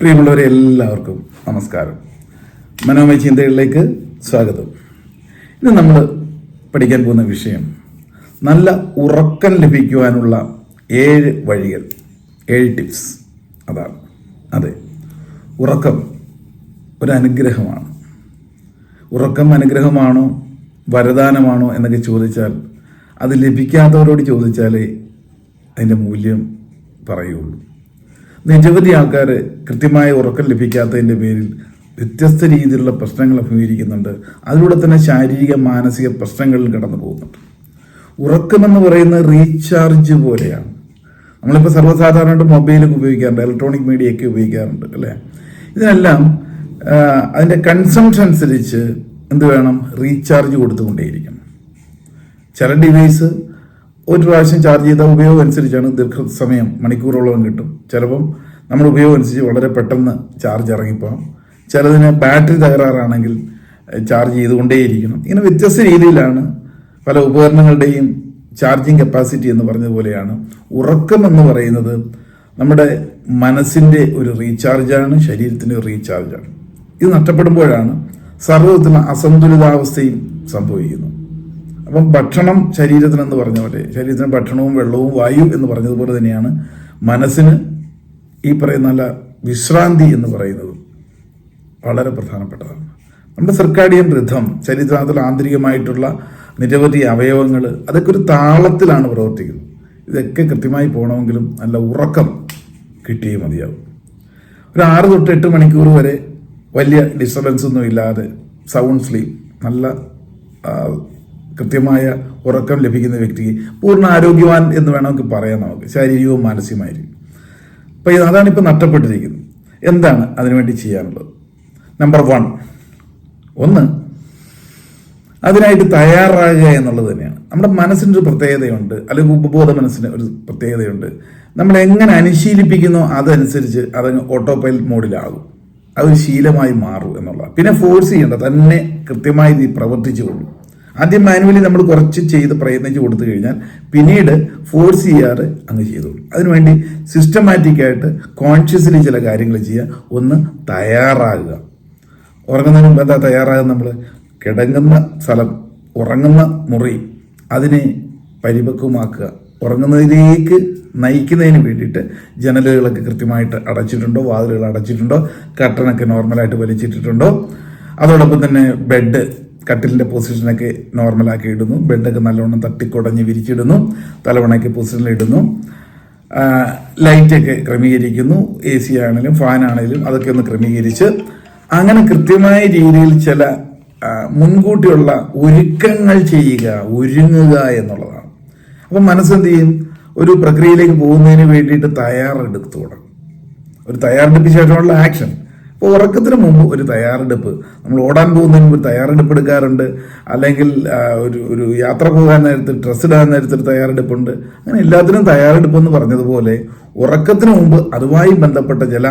പ്രിയമുള്ളവരെ എല്ലാവർക്കും നമസ്കാരം. മനോമയ ചിന്തകളിലേക്ക് സ്വാഗതം. ഇന്ന് നമ്മൾ പഠിക്കാൻ പോകുന്ന വിഷയം നല്ല ഉറക്കം ലഭിക്കുവാനുള്ള ഏഴ് വഴികൾ ഏഴ് ടിപ്സ്. അതാണ്. അതെ ഉറക്കം ഒരു അനുഗ്രഹമാണ് ഉറക്കം അനുഗ്രഹമാണോ വരദാനമാണോ എന്നൊക്കെ ചോദിച്ചാൽ അത് ലഭിക്കാത്തവരോട് ചോദിച്ചാലേ അതിന്റെ മൂല്യം പറയുള്ളൂ. നിരവധി ആൾക്കാർ കൃത്യമായ ഉറക്കം ലഭിക്കാത്തതിന്റെ പേരിൽ വ്യത്യസ്ത രീതിയിലുള്ള പ്രശ്നങ്ങൾ അഭിമുഖീകരിക്കുന്നുണ്ട്. അതിലൂടെ തന്നെ ശാരീരിക മാനസിക പ്രശ്നങ്ങളിൽ കടന്നു പോകുന്നുണ്ട്. ഉറക്കമെന്ന് പറയുന്ന റീചാർജ് പോലെയാണ്. നമ്മളിപ്പോൾ സർവസാധാരണമായിട്ട് മൊബൈലൊക്കെ ഉപയോഗിക്കാറുണ്ട് ഇലക്ട്രോണിക് മീഡിയ ഒക്കെ ഉപയോഗിക്കാറുണ്ട് അല്ലേ? ഇതിനെല്ലാം അതിന്റെ കൺസംഷൻ അനുസരിച്ച് എന്ത് വേണം? റീചാർജ് കൊടുത്തുകൊണ്ടേയിരിക്കണം. ചില ഡിവൈസ് ഒരു പ്രാവശ്യം ചാർജ് ചെയ്ത ഉപയോഗം അനുസരിച്ചാണ് ദീർഘസമയം മണിക്കൂറോളം കിട്ടും. ചിലപ്പം നമ്മൾ ഉപയോഗം അനുസരിച്ച് വളരെ പെട്ടെന്ന് ചാർജ് ഇറങ്ങിപ്പോകാം. ചിലതിന് ബാറ്ററി തകരാറാണെങ്കിൽ ചാർജ് ചെയ്തുകൊണ്ടേയിരിക്കണം. ഇങ്ങനെ വ്യത്യസ്ത രീതിയിലാണ് പല ഉപകരണങ്ങളുടെയും ചാർജിങ് കപ്പാസിറ്റി എന്ന് പറഞ്ഞതുപോലെയാണ് ഉറക്കം എന്ന് പറയുന്നത് നമ്മുടെ മനസ്സിന്റെ ഒരു റീചാർജാണ് ശരീരത്തിന്റെ ഒരു റീചാർജാണ് ഇത് നഷ്ടപ്പെടുമ്പോഴാണ് സർവത്തിലുള്ള അസന്തുലിതാവസ്ഥയും സംഭവിക്കുന്നത്. അപ്പം ഭക്ഷണം ശരീരത്തിന് എന്ന് പറഞ്ഞ പോലെ ശരീരത്തിന് ഭക്ഷണവും വെള്ളവും വായു എന്ന് പറഞ്ഞതുപോലെ തന്നെയാണ് മനസ്സിന് ഈ പറയുന്ന നല്ല വിശ്രാന്തി എന്ന് പറയുന്നതും വളരെ പ്രധാനപ്പെട്ടതാണ്. നമ്മുടെ സർക്കാഡിയൻ റിഥം ശരീരത്തിൽ ആന്തരികമായിട്ടുള്ള നിരവധി അവയവങ്ങൾ അതൊക്കെ ഒരു താളത്തിലാണ് പ്രവർത്തിക്കുന്നത്. ഇതൊക്കെ കൃത്യമായി പോകണമെങ്കിലും നല്ല ഉറക്കം കിട്ടിയേ മതിയാവും. ഒരു ആറ് തൊട്ട് എട്ട് മണിക്കൂർ വരെ വലിയ ഡിസ്റ്റർബൻസ് ഒന്നും ഇല്ലാതെ സൗണ്ട് സ്ലീപ്പ് നല്ല കൃത്യമായ ഉറക്കം ലഭിക്കുന്ന വ്യക്തിക്ക് പൂർണ ആരോഗ്യവാൻ എന്ന് വേണമെങ്കിൽ പറയാം നമുക്ക്. ശാരീരികവും മാനസികമായിരിക്കും അപ്പോൾ ഇത് അതാണ് ഇപ്പോൾ നഷ്ടപ്പെട്ടിരിക്കുന്നത്. എന്താണ് അതിനുവേണ്ടി ചെയ്യാനുള്ളത്? നമ്പർ വൺ ഒന്ന് അതിനായിട്ട് തയ്യാറാകുക എന്നുള്ളത് തന്നെയാണ്. നമ്മുടെ മനസ്സിന്റെ ഒരു പ്രത്യേകതയുണ്ട് അല്ലെങ്കിൽ ഉപബോധ മനസ്സിന് ഒരു പ്രത്യേകതയുണ്ട്. നമ്മൾ എങ്ങനെ അനുശീലിപ്പിക്കുന്നോ അതനുസരിച്ച് അതങ്ങ് ഓട്ടോ പൈലറ്റ് മോഡിലാകും അതൊരു ശീലമായി മാറും എന്നുള്ളതാണ്. പിന്നെ ഫോഴ്സ് ചെയ്യേണ്ട തന്നെ കൃത്യമായി പ്രവർത്തിച്ചു പ്രവർത്തിച്ചുകൊള്ളും. ആദ്യം മാനുവലി നമ്മൾ കുറച്ച് ചെയ്ത് പ്രയത്നിച്ച് കൊടുത്തു കഴിഞ്ഞാൽ പിന്നീട് ഫോഴ്സ് ചെയ്യാറ് അങ്ങ് ചെയ്തോളൂ. അതിനുവേണ്ടി സിസ്റ്റമാറ്റിക്കായിട്ട് കോൺഷ്യസ്ലി ചില കാര്യങ്ങൾ ചെയ്യുക. ഒന്ന് തയ്യാറാകുക. ഉറങ്ങുന്നതിന് മുമ്പ് എന്താ തയ്യാറാകുക നമ്മൾ കിടങ്ങുന്ന സ്ഥലം ഉറങ്ങുന്ന മുറി അതിനെ പരിപക്വമാക്കുക. ഉറങ്ങുന്നതിലേക്ക് നയിക്കുന്നതിന് വേണ്ടിയിട്ട് ജനലുകളൊക്കെ കൃത്യമായിട്ട് അടച്ചിട്ടുണ്ടോ? വാതിലുകൾ അടച്ചിട്ടുണ്ടോ? കട്ടണൊക്കെ നോർമലായിട്ട് വലിച്ചിട്ടിട്ടുണ്ടോ? അതോടൊപ്പം തന്നെ ബെഡ് കട്ടിലിന്റെ പൊസിഷനൊക്കെ നോർമലാക്കി ഇടുന്നു. ബെഡൊക്കെ നല്ലവണ്ണം തട്ടിക്കുടഞ്ഞ് വിരിച്ചിടുന്നു. തലവണയ്ക്ക് ആ, ലൈറ്റൊക്കെ ക്രമീകരിക്കുന്നു. എ സി ആണെങ്കിലും ഫാനാണെങ്കിലും അതൊക്കെ ഒന്ന് ക്രമീകരിച്ച് അങ്ങനെ കൃത്യമായ രീതിയിൽ ചില മുൻകൂട്ടിയുള്ള ഒരുക്കങ്ങൾ ചെയ്യുക ഒരുങ്ങുക എന്നുള്ളതാണ്. അപ്പം മനസ്സെന്ത് ചെയ്യും? ഒരു പ്രക്രിയയിലേക്ക് പോകുന്നതിന് വേണ്ടിയിട്ട് തയ്യാറെടുത്തു തുടങ്ങും. ഒരു തയ്യാറെടുപ്പിന് ശേഷമുള്ള ആക്ഷൻ അപ്പോൾ ഉറക്കത്തിന് മുമ്പ് ഒരു തയ്യാറെടുപ്പ്. നമ്മൾ ഓടാൻ പോകുന്നതിന് മുമ്പ് തയ്യാറെടുപ്പ് എടുക്കാറുണ്ട്. അല്ലെങ്കിൽ ഒരു ഒരു യാത്ര പോകാൻ നേരത്ത് ഡ്രസ്സ് ഇടാൻ നേരത്തെ ഒരു തയ്യാറെടുപ്പുണ്ട്. അങ്ങനെ എല്ലാത്തിനും തയ്യാറെടുപ്പ് എന്ന് പറഞ്ഞതുപോലെ ഉറക്കത്തിന് മുമ്പ് അതുമായി ബന്ധപ്പെട്ട ചില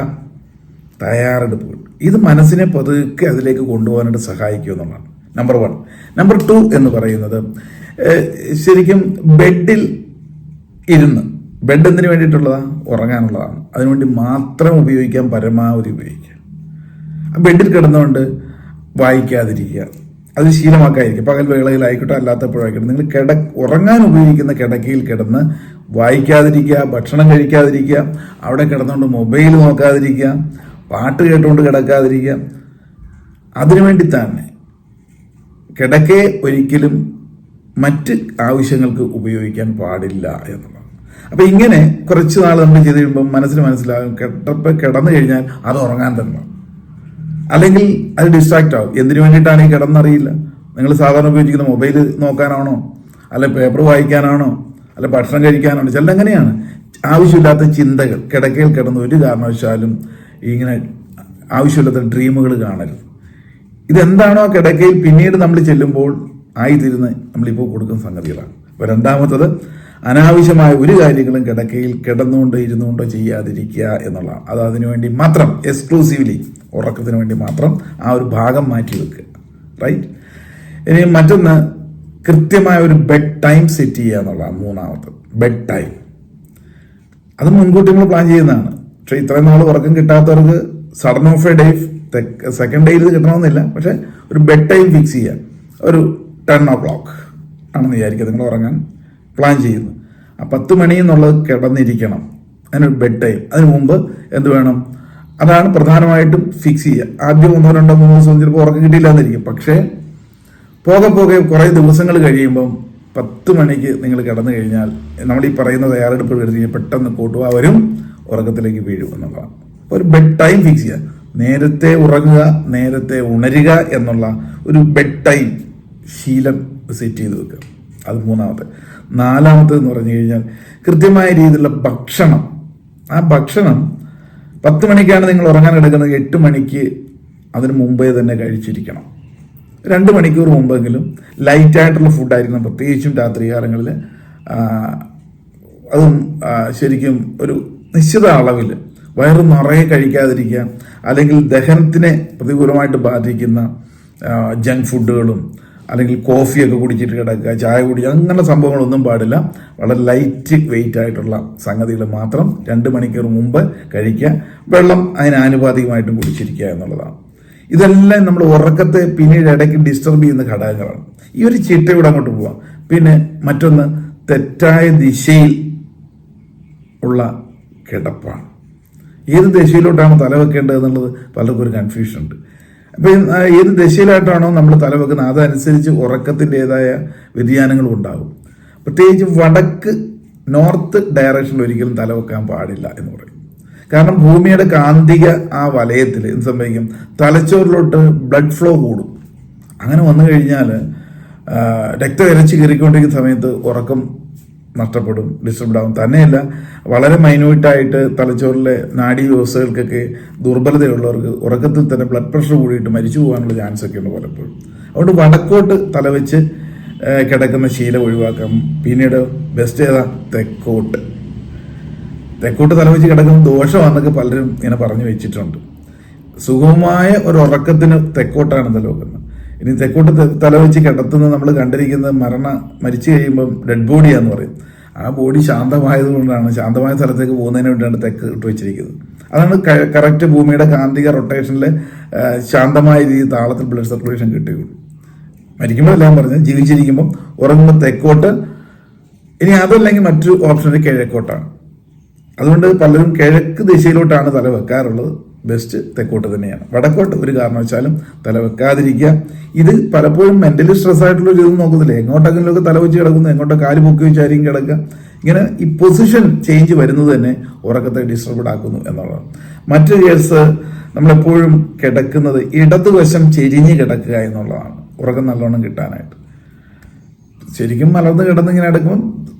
തയ്യാറെടുപ്പുകൾ. ഇത് മനസ്സിനെ പതുക്കെ അതിലേക്ക് കൊണ്ടുപോകാനായിട്ട് സഹായിക്കും എന്നുള്ളതാണ്. നമ്പർ വൺ നമ്പർ ടു എന്ന് പറയുന്നത് ശരിക്കും ബെഡിൽ ഇരുന്ന് ബെഡ് എന്തിനു വേണ്ടിയിട്ടുള്ളതാണ് ഉറങ്ങാനുള്ളതാണ്. അതിനുവേണ്ടി മാത്രം ഉപയോഗിക്കാൻ പരമാവധി ഉപയോഗിക്കുക. ബെഡിൽ കിടന്നുകൊണ്ട് വായിക്കാതിരിക്കുക. അത് ശീലമാക്കാതിരിക്കുക. പകൽ വേളയിലായിക്കോട്ടെ അല്ലാത്തപ്പോഴായിക്കോട്ടെ നിങ്ങൾ കിട ഉറങ്ങാൻ ഉപയോഗിക്കുന്ന കിടക്കയിൽ കിടന്ന് വായിക്കാതിരിക്കുക ഭക്ഷണം കഴിക്കാതിരിക്കുക അവിടെ കിടന്നുകൊണ്ട് മൊബൈൽ നോക്കാതിരിക്കുക പാട്ട് കേട്ടുകൊണ്ട് കിടക്കാതിരിക്കുക. അതിനുവേണ്ടി തന്നെ കിടക്കയെ ഒരിക്കലും മറ്റ് ആവശ്യങ്ങൾക്ക് ഉപയോഗിക്കാൻ പാടില്ല എന്നുള്ളതാണ് അപ്പൊ ഇങ്ങനെ കുറച്ച് നാൾ നമ്മൾ ചെയ്ത് കഴിയുമ്പോൾ മനസ്സിന് മനസ്സിലാകും കിടപ്പ് കിടന്നു കഴിഞ്ഞാൽ അത് ഉറങ്ങാൻ തന്നെ അല്ലെങ്കിൽ അത് ഡിസ്ട്രാക്റ്റ് ആവും. എന്തിനു വേണ്ടിയിട്ടാണ് ഈ കിടന്നറിയില്ല? നിങ്ങൾ സാധാരണ ഉപയോഗിക്കുന്ന മൊബൈൽ നോക്കാനാണോ? അല്ല പേപ്പർ വായിക്കാനാണോ? അല്ല ഭക്ഷണം കഴിക്കാനാണോ? ചില അങ്ങനെയാണ്. ആവശ്യമില്ലാത്ത ചിന്തകൾ കിടക്കയിൽ കിടന്ന് ഒരു കാരണവശാലും ഇങ്ങനെ ആവശ്യമില്ലാത്ത ഡ്രീമുകൾ കാണരുത്. ഇതെന്താണോ കിടക്കയിൽ പിന്നീട് നമ്മൾ ചെല്ലുമ്പോൾ ആയിത്തീരുന്ന നമ്മളിപ്പോൾ കൊടുക്കുന്ന സംഗതികളാണ്. അപ്പോൾ രണ്ടാമത്തത് അനാവശ്യമായ ഒരു കാര്യങ്ങളും കിടക്കയിൽ കിടന്നുകൊണ്ടോ ഇരുന്നുകൊണ്ടോ ചെയ്യാതിരിക്കുക എന്നുള്ളതാണ്. അത് അതിനുവേണ്ടി മാത്രം എക്സ്ക്ലൂസീവ്ലി ഉറക്കത്തിന് വേണ്ടി മാത്രം ആ ഒരു ഭാഗം മാറ്റി വെക്കുക. റൈറ്റ് ഇനി മറ്റൊന്ന് കൃത്യമായ ഒരു ബെഡ് ടൈം സെറ്റ് ചെയ്യുക എന്നുള്ളതാണ് മൂന്നാമത്തെ ബെഡ് ടൈം അത് മുൻകൂട്ടി നമ്മൾ പ്ലാൻ ചെയ്യുന്നതാണ്. പക്ഷേ ഇത്രയും നാൾ ഉറക്കം കിട്ടാത്തവർക്ക് sudden of a day second ഡേയിൽ കിട്ടണമെന്നില്ല. പക്ഷെ ഒരു ബെഡ് ടൈം ഫിക്സ് ചെയ്യുക. ഒരു ടെൻ ഓ ക്ലോക്ക് ആണെന്ന് വിചാരിക്കുക നിങ്ങൾ ഉറങ്ങാൻ. പ്ലാൻ ചെയ്യുന്നു. ആ പത്ത് മണി എന്നുള്ളത് കിടന്നിരിക്കണം. അതിനൊരു ബെഡ് ടൈം അതിന് മുമ്പ് എന്ത് വേണം? അതാണ് പ്രധാനമായിട്ടും ഫിക്സ് ചെയ്യുക. ആദ്യം ഒന്നോ രണ്ടോ മൂന്നോ ദിവസം ചിലപ്പോൾ ഉറക്കം കിട്ടിയില്ല എന്നിരിക്കും പക്ഷേ പോകെ പോകെ കുറേ ദിവസങ്ങൾ കഴിയുമ്പം പത്ത് മണിക്ക് നിങ്ങൾ കിടന്നു കഴിഞ്ഞാൽ നമ്മൾ ഈ പറയുന്ന തയ്യാറെടുപ്പ് എടുത്ത് പെട്ടെന്ന് കൂട്ടുക അവരും ഉറക്കത്തിലേക്ക് വീഴും എന്നുള്ളതാണ്. അപ്പോൾ ഒരു ബെഡ് ടൈം ഫിക്സ് ചെയ്യുക. നേരത്തെ ഉറങ്ങുക നേരത്തെ ഉണരുക എന്നുള്ള ഒരു ബെഡ് ടൈം ശീലം സെറ്റ് ചെയ്ത് വെക്കുക. അത് മൂന്നാമത്തെ. നാലാമത്തെ എന്ന് പറഞ്ഞു കഴിഞ്ഞാൽ കൃത്യമായ രീതിയിലുള്ള ഭക്ഷണം. ആ ഭക്ഷണം പത്ത് മണിക്കാണ് നിങ്ങൾ ഉറങ്ങാൻ എടുക്കുന്നത് എട്ട് മണിക്ക് അതിന് മുമ്പേ തന്നെ കഴിച്ചിരിക്കണം. രണ്ട് മണിക്കൂർ മുമ്പെങ്കിലും ലൈറ്റായിട്ടുള്ള ഫുഡായിരിക്കണം. പ്രത്യേകിച്ചും രാത്രി കാലങ്ങളിൽ അതും ശരിക്കും ഒരു നിശ്ചിത അളവിൽ വയറ് നിറയെ കഴിക്കാതിരിക്കുക അല്ലെങ്കിൽ ദഹനത്തിനെ പ്രതികൂലമായിട്ട് ബാധിക്കുന്ന ജങ്ക് ഫുഡുകളും അല്ലെങ്കിൽ കോഫിയൊക്കെ കുടിച്ചിട്ട് കിടക്കുക ചായ കുടിക്കുക അങ്ങനെ സംഭവങ്ങളൊന്നും പാടില്ല. വളരെ ലൈറ്റ് വെയിറ്റ് ആയിട്ടുള്ള സംഗതികൾ മാത്രം രണ്ട് മണിക്കൂർ മുമ്പ് കഴിക്കുക. വെള്ളം അതിന് ആനുപാതികമായിട്ടും കുടിച്ചിരിക്കുക എന്നുള്ളതാണ്. ഇതെല്ലാം നമ്മൾ ഉറക്കത്തെ പിന്നീട് ഇടയ്ക്ക് ഡിസ്റ്റർബ് ചെയ്യുന്ന ഘടകങ്ങളാണ്. ഈ ഒരു ചിട്ടയോടെ അങ്ങോട്ട് പോവാം. പിന്നെ മറ്റൊന്ന് തെറ്റായ ദിശയിൽ ഉള്ള കിടപ്പാണ്. ഏത് ദിശയിലോട്ടാണ് തല വെക്കേണ്ടത് എന്നുള്ളത് പലർക്കും ഒരു കൺഫ്യൂഷൻ ഉണ്ട്. അപ്പം ഏത് ദശയിലായിട്ടാണോ നമ്മൾ തലവെക്കുന്നത് അതനുസരിച്ച് ഉറക്കത്തിന്റെതായ വ്യതിയാനങ്ങളും ഉണ്ടാകും. പ്രത്യേകിച്ച് വടക്ക് നോർത്ത് ഡയറക്ഷനിൽ ഒരിക്കലും തലവെക്കാൻ പാടില്ല എന്ന് പറയും. കാരണം ഭൂമിയുടെ കാന്തിക ആ വലയത്തിൽ എന്ത് സംഭവിക്കും? തലച്ചോറിലോട്ട് ബ്ലഡ് ഫ്ലോ കൂടും. അങ്ങനെ വന്നു കഴിഞ്ഞാൽ രക്തം ഇരച്ച് കയറിക്കൊണ്ടിരിക്കുന്ന സമയത്ത് ഉറക്കം നഷ്ടപ്പെടും ഡിസ്റ്റർബ്ഡ് ആവും. തന്നെയല്ല വളരെ മൈന്യൂട്ടായിട്ട് തലച്ചോറിലെ നാഡി വ്യവസ്ഥകൾക്കൊക്കെ ദുർബലതയുള്ളവർക്ക് ഉറക്കത്തിൽ തന്നെ ബ്ലഡ് പ്രഷർ കൂടിയിട്ട് മരിച്ചു പോകാനുള്ള ചാൻസ് ഒക്കെ ഉണ്ട് പലപ്പോഴും. അതുകൊണ്ട് വടക്കോട്ട് തലവെച്ച് കിടക്കുന്ന ശീലം ഒഴിവാക്കാം. പിന്നീട് ബെസ്റ്റ് ഏതാ? തെക്കോട്ട്. തെക്കോട്ട് തലവെച്ച് കിടക്കുന്ന ദോഷമാണെന്നൊക്കെ പലരും ഇങ്ങനെ പറഞ്ഞു വെച്ചിട്ടുണ്ട്. സുഗമമായ ഒരു ഉറക്കത്തിന് തെക്കോട്ടാണ് തലവെക്കുന്നത് ഇനി തെക്കോട്ട് തല തലവെച്ച് കിടത്തുന്നത് നമ്മൾ കണ്ടിരിക്കുന്നത് മരണ മരിച്ചു കഴിയുമ്പം ഡെഡ് ബോഡിയാന്ന് പറയും. ആ ബോഡി ശാന്തമായതുകൊണ്ടാണ് ശാന്തമായ സ്ഥലത്തേക്ക് പോകുന്നതിന് വേണ്ടിയാണ് തെക്ക് ഇട്ട് വെച്ചിരിക്കുന്നത്. അതാണ് കറക്റ്റ് ഭൂമിയുടെ കാന്തിക റൊട്ടേഷനിൽ ശാന്തമായ രീതിയിൽ താളത്തിൽ ബ്ലഡ് സർക്കുലേഷൻ കിട്ടുകയുള്ളൂ മരിക്കുമ്പോഴെല്ലാം പറഞ്ഞ് ജീവിച്ചിരിക്കുമ്പം ഉറങ്ങുമ്പോൾ തെക്കോട്ട് ഇനി അതല്ലെങ്കിൽ മറ്റൊരു ഓപ്ഷൻ കിഴക്കോട്ടാണ്. അതുകൊണ്ട് പലരും കിഴക്ക് ദിശയിലോട്ടാണ് തല വെക്കാറുള്ളത്. ബെസ്റ്റ് തെക്കോട്ട് തന്നെയാണ്. വടക്കോട്ട് ഒരു കാരണവശാലും തല വെക്കാതിരിക്കുക. ഇത് പലപ്പോഴും മെന്റലി സ്ട്രെസ് ആയിട്ടുള്ള ഒരു ഇത് നോക്കുന്നില്ല. എങ്ങോട്ടെങ്കിലുമൊക്കെ തല വെച്ച് കിടക്കുന്നു എങ്ങോട്ടോ കാൽ പൊക്കി വെച്ചായിരിക്കും കിടക്കുക. ഇങ്ങനെ ഈ പൊസിഷൻ ചേഞ്ച് വരുന്നത് തന്നെ ഉറക്കത്തെ ഡിസ്റ്റർബ്ഡ് ആക്കുന്നു എന്നുള്ളതാണ്. മറ്റൊരു കേസ് നമ്മളെപ്പോഴും കിടക്കുന്നത് ഇടതുവശം ചെരിഞ്ഞ് കിടക്കുക എന്നുള്ളതാണ്. ഉറക്കം നല്ലോണം കിട്ടാനായിട്ട്. ശരിക്കും മലർന്ന് കിടന്ന് ഇങ്ങനെ എടുക്കുമ്പോൾ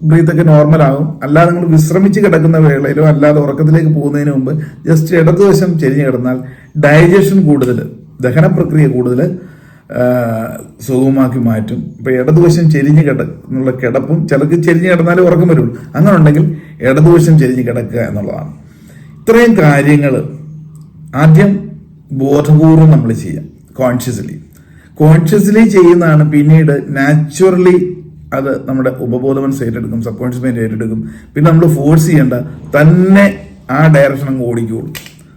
ബ്രീത്തൊക്കെ നോർമൽ ആകും. അല്ലാതെ നിങ്ങൾ വിശ്രമിച്ച് കിടക്കുന്ന വേളയിലോ അല്ലാതെ ഉറക്കത്തിലേക്ക് പോകുന്നതിന് മുമ്പ് ജസ്റ്റ് ഇടതുവശം ചെരിഞ്ഞ് കിടന്നാൽ ഡൈജഷൻ കൂടുതൽ ദഹന പ്രക്രിയ കൂടുതൽ സുഖമാക്കി മാറ്റും. ഇപ്പം ഇടതുവശം ചെരിഞ്ഞ് കിട എന്നുള്ള കിടപ്പും ചിലർക്ക് ചെരിഞ്ഞ് കിടന്നാലേ ഉറക്കം വരുള്ളൂ. അങ്ങനെ ഉണ്ടെങ്കിൽ ഇടതുവശം ചെരിഞ്ഞ് കിടക്കുക എന്നുള്ളതാണ്. ഇത്രയും കാര്യങ്ങൾ ആദ്യം ബോധപൂർവം നമ്മൾ ചെയ്യാം കോൺഷ്യസ്ലി കോൺഷ്യസ്ലി ചെയ്യുന്നതാണ് പിന്നീട് നാച്ചുറലി അത് നമ്മുടെ ഉപബോധവൻ ഏറ്റെടുക്കും സബ് കോൺഷ്യസ് മൈൻഡ് ഏറ്റെടുക്കും. പിന്നെ നമ്മൾ ഫോഴ്സ് ചെയ്യേണ്ട തന്നെ ആ ഡയറക്ഷൻ അങ്ങ് ഓടിക്കുള്ളൂ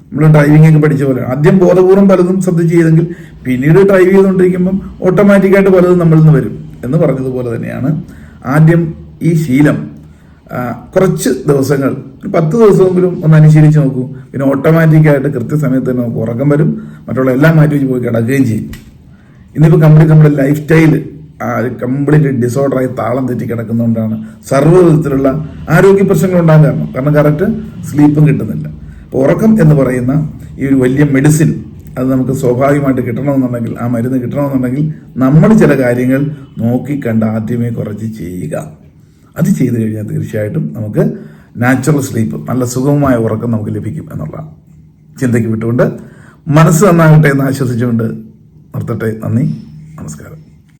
നമ്മൾ ഡ്രൈവിംഗ് ഒക്കെ പഠിച്ച പോലെ. ആദ്യം ബോധപൂർവം പലതും ശ്രദ്ധിച്ച് ചെയ്തെങ്കിൽ പിന്നീട് ഡ്രൈവ് ചെയ്തുകൊണ്ടിരിക്കുമ്പം ഓട്ടോമാറ്റിക്കായിട്ട് പലതും നമ്മളിൽ നിന്ന് വരും എന്ന് പറഞ്ഞതുപോലെ തന്നെയാണ് ആദ്യം ഈ ശീലം. കുറച്ച് ദിവസങ്ങൾ പത്ത് ദിവസമെങ്കിലും ഒന്ന് അനുശീലിച്ച് നോക്കൂ. പിന്നെ ഓട്ടോമാറ്റിക്കായിട്ട് കൃത്യസമയത്ത് തന്നെ നമുക്ക് ഉറക്കം വരും മറ്റുള്ള എല്ലാം മാറ്റി വെച്ച് പോയി കിടക്കുകയും ചെയ്യും. ഇന്നിപ്പോൾ കമ്പനി നമ്മുടെ ലൈഫ് സ്റ്റൈൽ കംപ്ലീറ്റ് ഡിസോർഡറായി താളം തെറ്റി കിടക്കുന്നതുകൊണ്ടാണ് സർവവിധത്തിലുള്ള ആരോഗ്യ പ്രശ്നങ്ങൾ ഉണ്ടാകാൻ കാരണം. കാരണം കറക്റ്റ് സ്ലീപ്പും കിട്ടുന്നില്ല. അപ്പോൾ ഉറക്കം എന്ന് പറയുന്ന ഈ ഒരു വലിയ മെഡിസിൻ അത് നമുക്ക് സ്വാഭാവികമായിട്ട് കിട്ടണമെന്നുണ്ടെങ്കിൽ ആ മരുന്ന് കിട്ടണമെന്നുണ്ടെങ്കിൽ നമ്മൾ ചില കാര്യങ്ങൾ നോക്കിക്കണ്ട് ആദ്യമേ കുറച്ച് ചെയ്യുക. അത് ചെയ്തു കഴിഞ്ഞാൽ തീർച്ചയായിട്ടും നമുക്ക് നാച്ചുറൽ സ്ലീപ്പ് നല്ല സുഗമമായ ഉറക്കം നമുക്ക് ലഭിക്കും എന്നുള്ള ചിന്തയ്ക്ക് വിട്ടുകൊണ്ട് മനസ്സ് നന്നാകട്ടെ എന്ന് ആശ്വസിച്ചുകൊണ്ട് നിർത്തട്ടെ. നന്ദി. നമസ്കാരം.